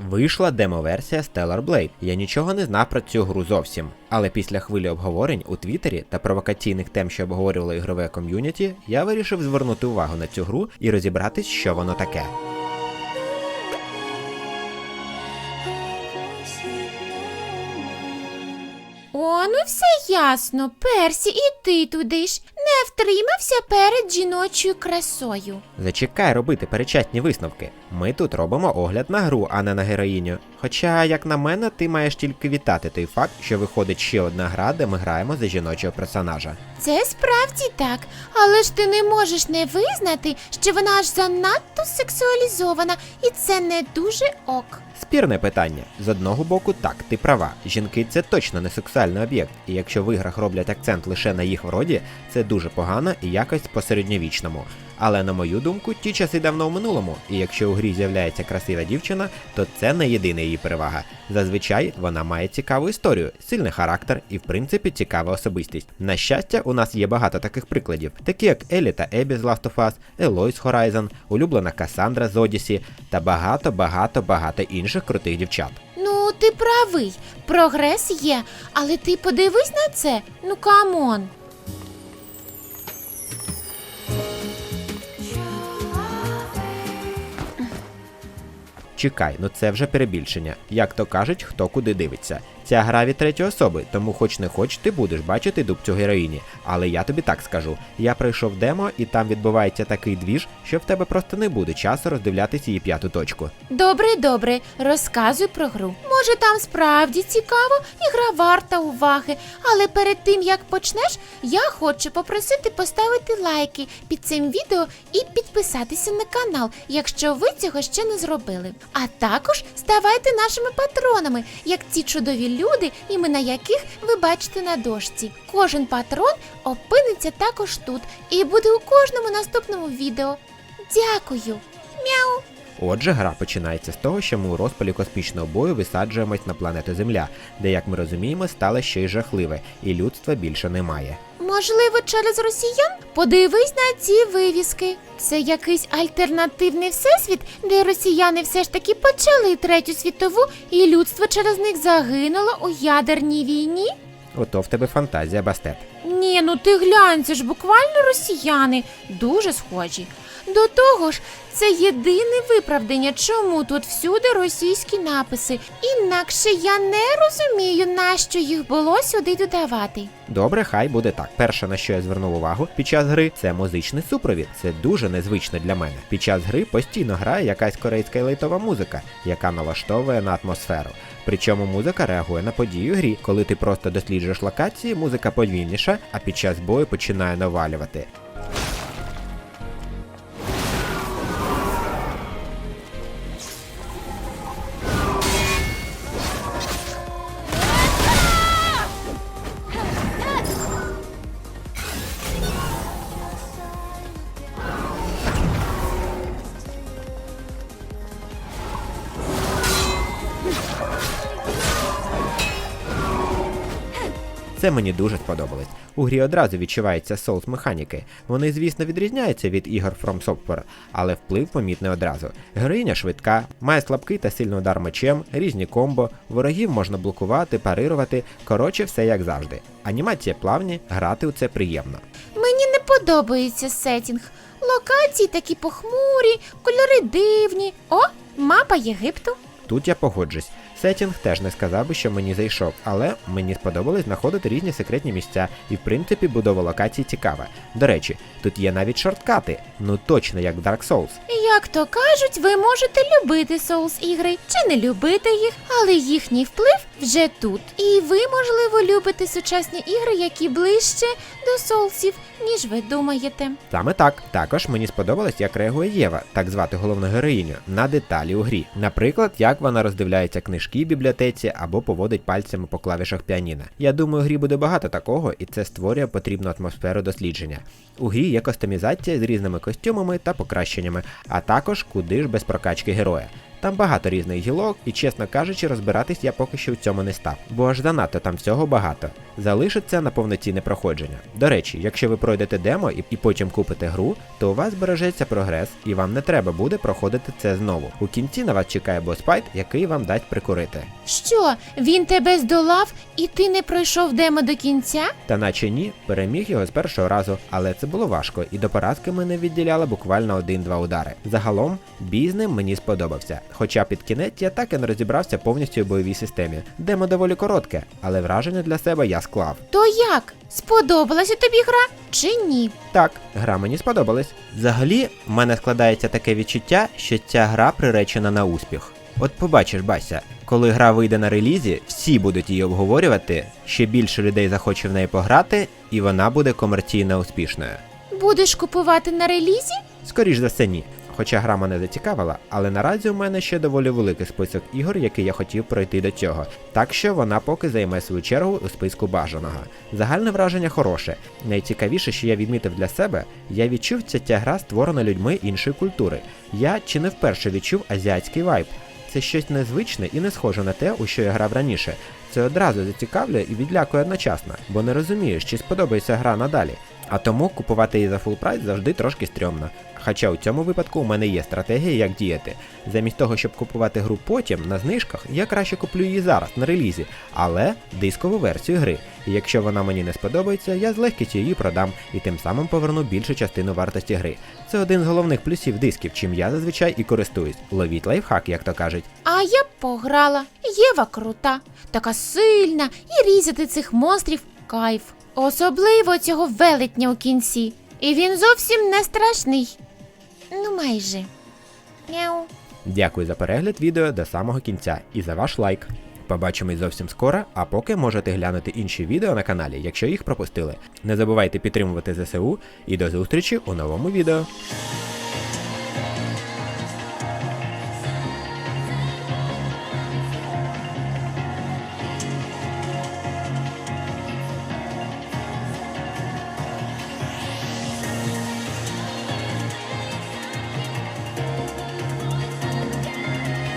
Вийшла демо-версія Stellar Blade. Я нічого не знав про цю гру зовсім. Але після хвилі обговорень у Твіттері та провокаційних тем, що обговорювало ігрове ком'юніті, я вирішив звернути увагу на цю гру і розібратись, що воно таке. О, ну все ясно. Персі, і ти туди ж втримався перед жіночою красою. Зачекай робити перечасні висновки. Ми тут робимо огляд на гру, а не на героїню. Хоча, як на мене, ти маєш тільки вітати той факт, що виходить ще одна гра, де ми граємо за жіночого персонажа. Це справді так, але ж ти не можеш не визнати, що вона аж занадто сексуалізована, і це не дуже ок. Спірне питання. З одного боку, так, ти права. Жінки це точно не сексуальний об'єкт, і якщо в іграх роблять акцент лише на їх вроді, це дуже погано і якось по-середньовічному. Але на мою думку, ті часи давно в минулому, і якщо у грі з'являється красива дівчина, то це не єдина її перевага. Зазвичай вона має цікаву історію, сильний характер і, в принципі, цікава особистість. На щастя, у нас є багато таких прикладів, такі як Елі та Ебі з Last of Us, Елой з Horizon, улюблена Касандра з Одісі та багато, багато, багато інших крутих дівчат. Ну, ти правий, прогрес є, але ти подивись на це. Ну камон. Чекай, ну це вже перебільшення. Як то кажуть, хто куди дивиться. Ця гра від третьої особи, тому хоч не хоч, ти будеш бачити дубцю героїні. Але я тобі так скажу: я пройшов демо, і там відбувається такий двіж, що в тебе просто не буде часу роздивлятися її п'яту точку. Добре, добре, розказуй про гру. Може, там справді цікаво, і гра варта уваги. Але перед тим як почнеш, я хочу попросити поставити лайки під цим відео і підписатися на канал, якщо ви цього ще не зробили. А також ставайте нашими патронами, як ці чудові люди, імена яких ви бачите на дошці. Кожен патрон опиниться також тут і буде у кожному наступному відео. Дякую. Мяу. Отже, гра починається з того, що ми у розпалі космічного бою висаджуємось на планету Земля, де, як ми розуміємо, стало щось жахливе, і людства більше немає. Можливо, через росіян? Подивись на ці вивіски. Це якийсь альтернативний всесвіт, де росіяни все ж таки почали третю світову, і людство через них загинуло у ядерній війні? Ото в тебе фантазія Бастет. Ні, ну ти глянь, це ж буквально росіяни, дуже схожі. До того ж, це єдине виправдання, чому тут всюди російські написи. Інакше я не розумію, нащо їх було сюди додавати. Добре, хай буде так. Перше, на що я звернув увагу під час гри, це музичний супровід. Це дуже незвично для мене. Під час гри постійно грає якась корейська лейтова музика, яка налаштовує на атмосферу. Причому музика реагує на події у грі. Коли ти просто досліджуєш локації, музика повільніша, а під час бою починає навалювати. Це мені дуже сподобалось. У грі одразу відчувається соус механіки. Вони, звісно, відрізняються від ігор From Software, але вплив помітний одразу. Героїня швидка, має слабкий та сильний удар мечем, різні комбо, ворогів можна блокувати, парирувати. Коротше, все як завжди. Анімація плавні, грати у це приємно. Мені не подобається сетінг. Локації такі похмурі, кольори дивні. О, мапа Єгипту. Тут я погоджусь. Сетінг теж не сказав би, що мені зайшов, але мені сподобалось знаходити різні секретні місця, і в принципі будова локацій цікава. До речі, тут є навіть шорткати, ну точно як в Dark Souls. Як то кажуть, ви можете любити соус ігри чи не любити їх, але їхній вплив вже тут. І ви, можливо, любите сучасні ігри, які ближче до соусів, ніж ви думаєте. Саме так. Також мені сподобалось, як реагує Єва, так звати головну героїню, на деталі у грі. Наприклад, як вона роздивляється книжки в бібліотеці або поводить пальцями по клавішах піаніно. Я думаю, грі буде багато такого, і це створює потрібну атмосферу дослідження. У грі є кастомізація з різними костюмами та покращеннями, а також куди ж без прокачки героя. Там багато різних гілок, і чесно кажучи, розбиратись я поки що в цьому не став, бо аж занадто там всього багато. Залишиться на повноцінне проходження. До речі, якщо ви пройдете демо і, і потім купите гру, то у вас збережеться прогрес, і вам не треба буде проходити це знову. У кінці на вас чекає босфайт, який вам дасть прикурити. Що, він тебе здолав і ти не пройшов демо до кінця? Та наче ні, переміг його з першого разу, але це було важко, і до поразки мене відділяли буквально один-два удари. Загалом, бій з ним мені сподобався. Хоча під кінець я так і не розібрався повністю у бойовій системі. Демо доволі коротке, але враження для себе я склав. То як? Сподобалася тобі гра чи ні? Так, гра мені сподобалась. Взагалі, в мене складається таке відчуття, що ця гра приречена на успіх. От побачиш, Бася, коли гра вийде на релізі, всі будуть її обговорювати, ще більше людей захоче в неї пограти, і вона буде комерційно успішною. Будеш купувати на релізі? Скоріш за все, ні. Хоча гра мене зацікавила, але наразі у мене ще доволі великий список ігор, які я хотів пройти до цього. Так що вона поки займе свою чергу у списку бажаного. Загальне враження хороше. Найцікавіше, що я відмітив для себе, я відчув, що ця гра створена людьми іншої культури. Я чи не вперше відчув азіатський вайб. Це щось незвичне і не схоже на те, у що я грав раніше. Це одразу зацікавлює і відлякує одночасно, бо не розумієш, чи сподобається гра надалі. А тому купувати її за фул прайс завжди трошки стрьомно. Хоча у цьому випадку у мене є стратегія, як діяти. Замість того, щоб купувати гру потім на знижках, я краще куплю її зараз на релізі, але дискову версію гри. І якщо вона мені не сподобається, я з легкістю її продам і тим самим поверну більшу частину вартості гри. Це один з головних плюсів дисків, чим я зазвичай і користуюсь. Ловіть лайфхак, як то кажуть. А я б пограла. Єва крута, така сильна, і різати цих монстрів кайф. Особливо цього велетня у кінці. І він зовсім не страшний. Ну, майже. Мяу. Дякую за перегляд відео до самого кінця і за ваш лайк. Побачимось зовсім скоро, а поки можете глянути інші відео на каналі, якщо їх пропустили. Не забувайте підтримувати ЗСУ і до зустрічі у новому відео.